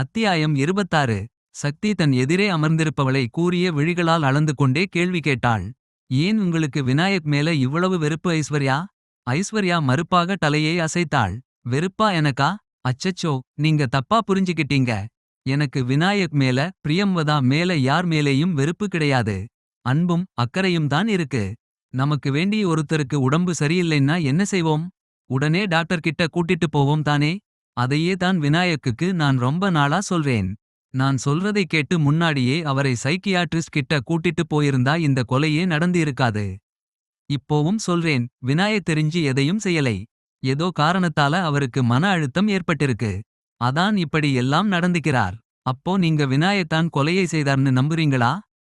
அத்தியாயம் இருபத்தாறு. சக்தி தன் எதிரே அமர்ந்திருப்பவளை கூறிய விழிகளால் அளந்து கொண்டே கேள்வி கேட்டாள். ஏன் உங்களுக்கு விநாயக் மேல இவ்வளவு வெறுப்பு ஐஸ்வர்யா? ஐஸ்வர்யா மறுப்பாக தலையை அசைத்தாள். வெறுப்பா எனக்கா? அச்சச்சோ நீங்க தப்பா புரிஞ்சுக்கிட்டீங்க. எனக்கு விநாயக் மேல பிரியம்வதா மேல யார் மேலேயும் வெறுப்பு கிடையாது. அன்பும் அக்கறையும் தான் இருக்கு. நமக்கு வேண்டிய ஒருத்தருக்கு உடம்பு சரியில்லைன்னா என்ன செய்வோம்? உடனே டாக்டர் கிட்ட கூட்டிட்டு போவோம் தானே? அதையே தான் விநாயக்குக்கு நான் ரொம்ப நாளா சொல்றேன் நான் சொல்றதை கேட்டு முன்னாடியே அவரை சைக்கியாட்ரிஸ்ட் கிட்ட கூட்டிட்டு போயிருந்தா இந்த கொலையே நடந்திருக்காது. இப்போவும் சொல்றேன் விநாய தெரிஞ்சு எதையும் செய்யலை. ஏதோ காரணத்தால அவருக்கு மன அழுத்தம் ஏற்பட்டிருக்கு. அதான் இப்படி எல்லாம் நடந்துக்கிறார். அப்போ நீங்க விநாயத்தான் கொலையை செய்தார்னு நம்புறீங்களா?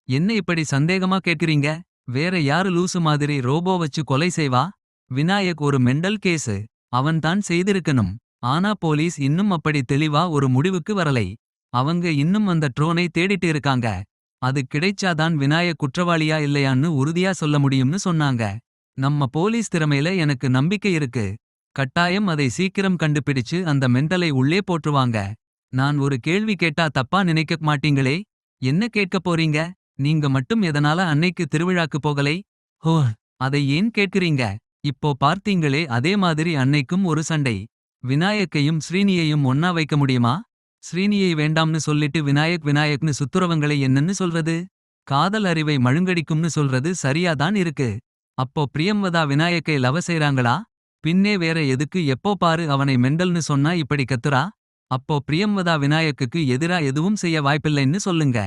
என்ன இப்படி சந்தேகமா கேட்கிறீங்க? வேற யாரு லூசு மாதிரி ரோபோ வச்சு கொலை செய்வா? விநாயக் ஒரு மெண்டல் கேஸு. அவன்தான் செய்திருக்கணும். ஆனா போலீஸ் இன்னும் அப்படி தெளிவா ஒரு முடிவுக்கு வரலை. அவங்க இன்னும் அந்த ட்ரோனை தேடிட்டு இருக்காங்க. அது கிடைச்சாதான் விநாயக் குற்றவாளியா இல்லையான்னு உறுதியா சொல்ல முடியும்னு சொன்னாங்க. நம்ம போலீஸ் திறமையில எனக்கு நம்பிக்கை இருக்கு. கட்டாயம் அதை சீக்கிரம் கண்டுபிடிச்சு அந்த மெண்டலை உள்ளே போட்டுருவாங்க. நான் ஒரு கேள்வி கேட்டா தப்பா நினைக்க மாட்டீங்களே? என்ன கேட்கப் போறீங்க? நீங்க மட்டும் எதனால அன்னைக்கு திருவிழாக்கு போகலை? ஹோ அதை ஏன் கேட்கிறீங்க? இப்போ பார்த்தீங்களே அதே மாதிரி அன்னைக்கும் ஒரு சண்டை. விநாயக்கையும் ஸ்ரீனியையும் ஒன்னா வைக்க முடியுமா? ஸ்ரீனியை வேண்டாம்னு சொல்லிட்டு விநாயக் விநாயக்னு சுத்துறவங்களை என்னன்னு சொல்றது? காதல் அறிவை மழுங்கடிக்கும்னு சொல்றது சரியாதான் இருக்கு. அப்போ பிரியம்வதா விநாயக்கை லவ செய்றாங்களா? பின்னே வேற எதுக்கு எப்போ பாரு அவனை மெண்டல்னு சொன்னா இப்படி கத்துறா? அப்போ பிரியம்வதா விநாயக்குக்கு எதிரா எதுவும் செய்ய வாய்ப்பில்லைன்னு சொல்லுங்க.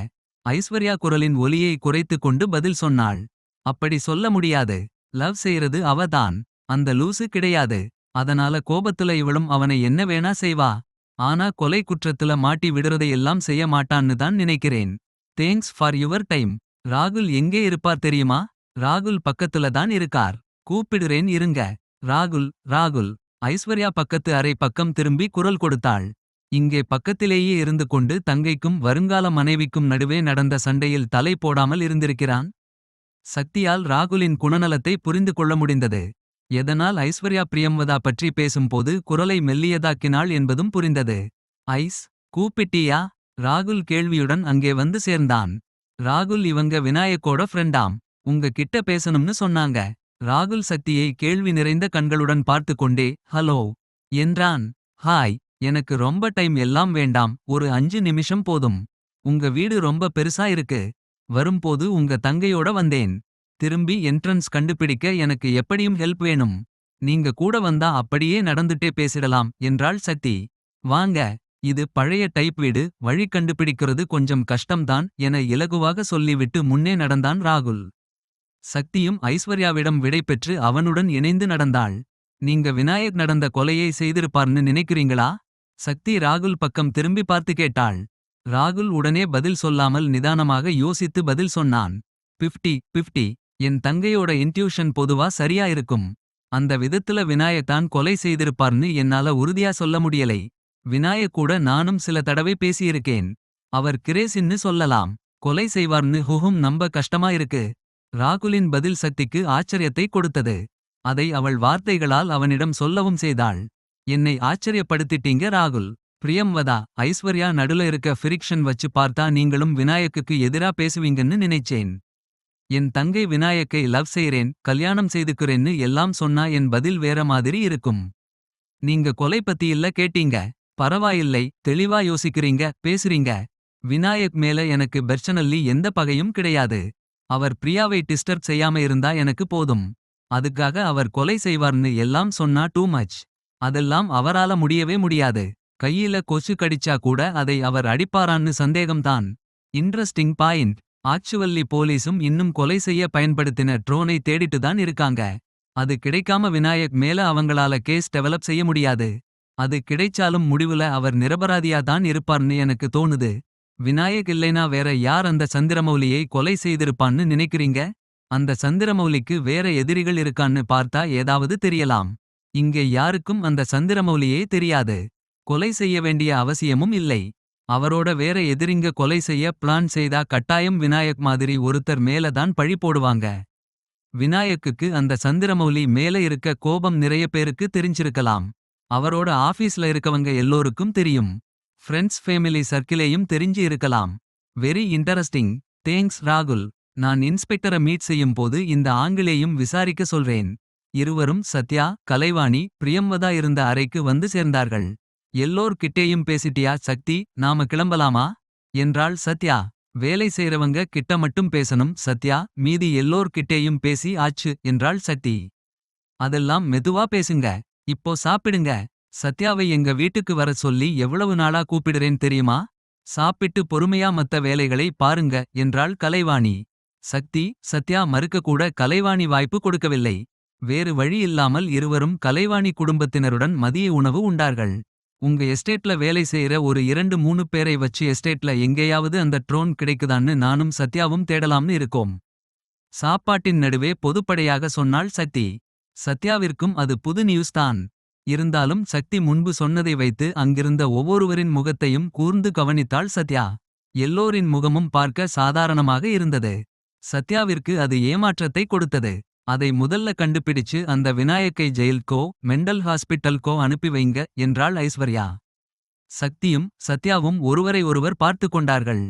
ஐஸ்வர்யா குரலின் ஒலியை குறைத்து கொண்டு பதில் சொன்னாள். அப்படி சொல்ல முடியாது. லவ் செய்யறது அவதான் அந்த லூசு கிடையாது. அதனால கோபத்துல இவளும் அவனை என்ன வேணா செய்வா. ஆனா கொலை குற்றத்துல மாட்டி விடுறதையெல்லாம் செய்ய மாட்டான்னு தான் நினைக்கிறேன். தேங்க்ஸ் ஃபார் யுவர் டைம் ராகுல் எங்கே இருப்பார் தெரியுமா? ராகுல் பக்கத்துல தான் இருக்கார். கூப்பிடுறேன் இருங்க. ராகுல் ராகுல். ஐஸ்வர்யா பக்கத்து அறை பக்கம் திரும்பி குரல் கொடுத்தாள். இங்கே பக்கத்திலேயே இருந்து கொண்டு தங்கைக்கும் வருங்கால மனைவிக்கும் நடுவே நடந்த சண்டையில் தலை போடாமல் இருந்திருக்கிறான். சக்தியால் ராகுலின் குணநலத்தை புரிந்து கொள்ள முடிந்தது. எதனால் ஐஸ்வர்யா பிரியம்வதா பற்றி பேசும்போது குரலை மெல்லியதாக்கினாள் என்பதும் புரிந்தது. ஐஸ் கூப்பிட்டியா? ராகுல் கேள்வியுடன் அங்கே வந்து சேர்ந்தான். ராகுல் இவங்க விநாயக்கோட ஃப்ரெண்டாம் உங்க கிட்ட பேசணும்னு சொன்னாங்க. ராகுல் சக்தியை கேள்வி நிறைந்த கண்களுடன் பார்த்து கொண்டே ஹலோ. என்றான். ஹாய். எனக்கு ரொம்ப டைம் எல்லாம் வேண்டாம். ஒரு அஞ்சு நிமிஷம் போதும். உங்க வீடு ரொம்ப பெருசா இருக்கு. வரும்போது உங்க தங்கையோட வந்தேன். திரும்பி என்ட்ரன்ஸ் கண்டுபிடிக்க எனக்கு எப்படியும் ஹெல்ப் வேணும். நீங்க கூட வந்தா அப்படியே நடந்துட்டே பேசிடலாம் என்றாள் சக்தி வாங்க இது பழைய டைப் வீடு வழி கண்டுபிடிக்கிறது கொஞ்சம் கஷ்டம்தான் என இலகுவாக சொல்லிவிட்டு முன்னே நடந்தான் ராகுல். சக்தியும் ஐஸ்வர்யாவிடம் விடை பெற்று அவனுடன் இணைந்து நடந்தாள். நீங்க விநாயக் நடந்த கொலையை செய்திருப்பார்னு நினைக்கிறீங்களா? சக்தி ராகுல் பக்கம் திரும்பி பார்த்து கேட்டாள். ராகுல் உடனே பதில் சொல்லாமல் நிதானமாக யோசித்து பதில் சொன்னான். பிப்டி பிப்டி என் தங்கையோட இன்ட்யூஷன் பொதுவா சரியா இருக்கும். அந்த விதத்துல விநாயக் தான் கொலை செய்திருப்பார்னு என்னால உறுதியா சொல்ல முடியலை. விநாயக் கூட நானும் சில தடவை பேசியிருக்கேன். அவர் கிரேசின்னு சொல்லலாம். கொலை செய்வார்னு ஹுஹும் நம்ப கஷ்டமா இருக்கு. ராகுலின் பதில் சக்திக்கு ஆச்சரியத்தை கொடுத்தது. அதை அவள் வார்த்தைகளால் அவனிடம் சொல்லவும் செய்தாள். என்னை ஆச்சரியப்படுத்திட்டீங்க ராகுல். பிரியம்வதா ஐஸ்வர்யா நடுல இருக்க ஃபிரிக்ஷன் வச்சு பார்த்தா நீங்களும் விநாயக்குக்கு எதிரா பேசுவீங்கன்னு நினைச்சேன். என் தங்கை விநாயக்கை லவ் செய்றேன் கல்யாணம் செய்துக்கிறேன்னு எல்லாம் சொன்னா என் பதில் வேற மாதிரி இருக்கும். நீங்க கொலை பத்தி இல்ல கேட்டீங்க பரவாயில்லை தெளிவா யோசிக்கிறீங்க பேசுறீங்க. விநாயக் மேல எனக்கு பெர்சனல்லி எந்த பகையும் கிடையாது. அவர் பிரியாவை டிஸ்டர்ப் செய்யாம இருந்தா எனக்கு போதும். அதுக்காக அவர் கொலை செய்வார்னு எல்லாம் சொன்னா டூ மச் அதெல்லாம் அவரால முடியவே முடியாது. கையில கொசு கடிச்சா கூட அதை அவர் அடிப்பாரான்னு சந்தேகம்தான். இன்ட்ரஸ்டிங் பாயிண்ட் ஆச்சுவல்லி போலீஸும் இன்னும் கொலை செய்ய பயன்படுத்தின ட்ரோனை தேடிட்டு தான் இருக்காங்க. அது கிடைக்காம விநாயக் மேல அவங்களால கேஸ் டெவலப் செய்ய முடியாது. அது கிடைச்சாலும் முடிவுல அவர் நிரபராதியா தான் இருப்பார்னு எனக்கு தோணுது. விநாயக் இல்லைனா வேற யார் அந்த சந்திரமௌலியை கொலை செய்திருப்பான்னு நினைக்கிறீங்க? அந்த சந்திரமௌலிக்கு வேற எதிரிகள் இருக்கான்னு பார்த்தா ஏதாவது தெரியலாம். இங்கே யாருக்கும் அந்த சந்திரமௌலியே தெரியாது. கொலை செய்ய வேண்டிய அவசியமும் இல்லை. அவரோட வேற எதிரிங்க கொலை செய்ய பிளான் செய்தா கட்டாயம் விநாயக் மாதிரி ஒருத்தர் மேல தான் பழி போடுவாங்க. விநாயக்குக்கு அந்த சந்திரமௌலி மேல இருக்க கோபம் நிறைய பேருக்கு தெரிஞ்சிருக்கலாம். அவரோட ஆபீஸ்ல இருக்கவங்க எல்லோருக்கும் தெரியும். ஃப்ரெண்ட்ஸ் ஃபேமிலி சர்க்கிளையும் தெரிஞ்சு இருக்கலாம். வெரி இன்டரஸ்டிங் தேங்க்ஸ் ராகுல் நான் இன்ஸ்பெக்டர மீட் செய்யும் போது இந்த ஆங்கிலேயும் விசாரிக்க சொல்றேன். இருவரும் சத்யா கலைவாணி பிரியம்வதா இருந்த அறைக்கு வந்து சேர்ந்தார்கள். எல்லோர்கிட்டேயும் பேசிட்டியா சக்தி? நாம கிளம்பலாமா? என்றாள் சத்யா. வேலை செய்றவங்க கிட்ட மட்டும் பேசணும் சத்யா. மீதி எல்லோர்கிட்டேயும் பேசி ஆச்சு என்றாள் சக்தி. அதெல்லாம் மெதுவா பேசுங்க. இப்போ சாப்பிடுங்க. சத்யாவை எங்க வீட்டுக்கு வர சொல்லி எவ்வளவு நாளா கூப்பிடுறேன் தெரியுமா? சாப்பிட்டு பொறுமையா மத்த வேலைகளை பாருங்க என்றாள் கலைவாணி. சக்தி சத்யா மறுக்கக்கூட கலைவாணி வாய்ப்பு கொடுக்கவில்லை. வேறு வழி இல்லாமல் இருவரும் கலைவாணி குடும்பத்தினருடன் மதிய உணவு உண்டார்கள். உங்க எஸ்டேட்ல வேலை செய்யற ஒரு இரண்டு மூணு பேரை வச்சு எஸ்டேட்ல எங்கேயாவது அந்த ட்ரோன் கிடைக்குதான்னு நானும் சத்யாவும் தேடலாம்னு இருக்கோம். சாப்பாட்டின் நடுவே பொதுப்படையாக சொன்னாள் சக்தி சத்யாவிற்கும் அது புது நியூஸ் தான். இருந்தாலும் சக்தி முன்பு சொன்னதை வைத்து அங்கிருந்த ஒவ்வொருவரின் முகத்தையும் கூர்ந்து கவனித்தாள் சத்யா. எல்லோரின் முகமும் பார்க்க சாதாரணமாக இருந்தது. சத்யாவிற்கு அது ஏமாற்றத்தை கொடுத்தது. அதை முதல்ல கண்டுபிடிச்சு அந்த விநாயக்கை ஜெயில்கோ மெண்டல் ஹாஸ்பிட்டல்கோ அனுப்பி வைங்க என்றாள் ஐஸ்வர்யா. சக்தியும் சத்யாவும் ஒருவரை ஒருவர் பார்த்து கொண்டார்கள்.